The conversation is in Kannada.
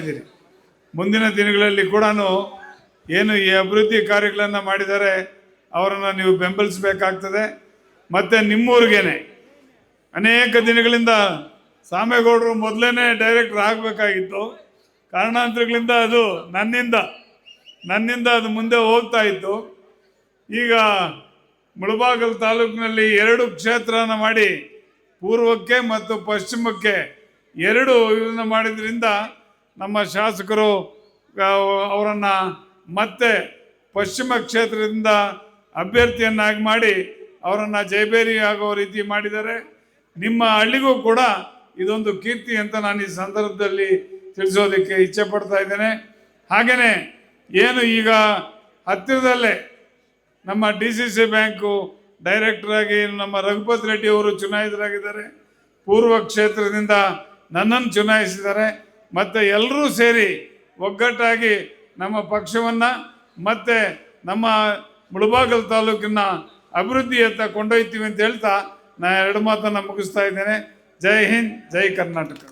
ಇದ್ದೀರಿ. ಮುಂದಿನ ದಿನಗಳಲ್ಲಿ ಕೂಡ ಏನು ಈ ಅಭಿವೃದ್ಧಿ ಕಾರ್ಯಗಳನ್ನು ಮಾಡಿದರೆ ಅವರನ್ನು ನೀವು ಬೆಂಬಲಿಸಬೇಕಾಗ್ತದೆ. ಮತ್ತು ನಿಮ್ಮೂರಿಗೇನೆ ಅನೇಕ ದಿನಗಳಿಂದ ಸಾಮೇಗೌಡರು ಮೊದಲೇ ಡೈರೆಕ್ಟರ್ ಆಗಬೇಕಾಗಿತ್ತು. ಕಾರಣಾಂತರಗಳಿಂದ ಅದು ನನ್ನಿಂದ ನನ್ನಿಂದ ಅದು ಮುಂದೆ ಹೋಗ್ತಾ ಇತ್ತು. ಈಗ ಮುಳಬಾಗಲ್ ತಾಲೂಕಿನಲ್ಲಿ ಎರಡು ಕ್ಷೇತ್ರನ ಮಾಡಿ ಪೂರ್ವಕ್ಕೆ ಮತ್ತು ಪಶ್ಚಿಮಕ್ಕೆ ಎರಡು ಇದನ್ನು ಮಾಡಿದ್ರಿಂದ ನಮ್ಮ ಶಾಸಕರು ಅವರನ್ನು ಮತ್ತೆ ಪಶ್ಚಿಮ ಕ್ಷೇತ್ರದಿಂದ ಅಭ್ಯರ್ಥಿಯನ್ನಾಗಿ ಮಾಡಿ ಅವರನ್ನು ಜಯಬೇರಿ ಆಗೋ ರೀತಿ ಮಾಡಿದ್ದಾರೆ. ನಿಮ್ಮ ಹಳ್ಳಿಗೂ ಕೂಡ ಇದೊಂದು ಕೀರ್ತಿ ಅಂತ ನಾನು ಈ ಸಂದರ್ಭದಲ್ಲಿ ತಿಳಿಸೋದಕ್ಕೆ ಇಚ್ಛೆ ಪಡ್ತಾ ಇದ್ದೇನೆ. ಹಾಗೆಯೇ ಏನು ಈಗ ಹತ್ತಿರದಲ್ಲೇ ನಮ್ಮ D C C bank director ಆಗಿ ನಮ್ಮ ರಘುಪತ್ ರೆಡ್ಡಿ ಅವರು ಚುನಾಯಿತರಾಗಿದ್ದಾರೆ. ಪೂರ್ವ ಕ್ಷೇತ್ರದಿಂದ ನನ್ನನ್ನು ಚುನಾಯಿಸಿದ್ದಾರೆ. ಮತ್ತು ಎಲ್ಲರೂ ಸೇರಿ ಒಗ್ಗಟ್ಟಾಗಿ ನಮ್ಮ ಪಕ್ಷವನ್ನು ಮತ್ತೆ ನಮ್ಮ ಮುಳಬಾಗಲ್ ತಾಲೂಕಿನ ಅಭಿವೃದ್ಧಿಯತ್ತ ಕೊಂಡೊಯ್ತೀವಿ ಅಂತ ಹೇಳ್ತಾ ನಾನು ಎರಡು ಮಾತನ್ನು ಮುಗಿಸ್ತಾ ಇದ್ದೇನೆ. ಜೈ ಹಿಂದ್, ಜೈ ಕರ್ನಾಟಕ.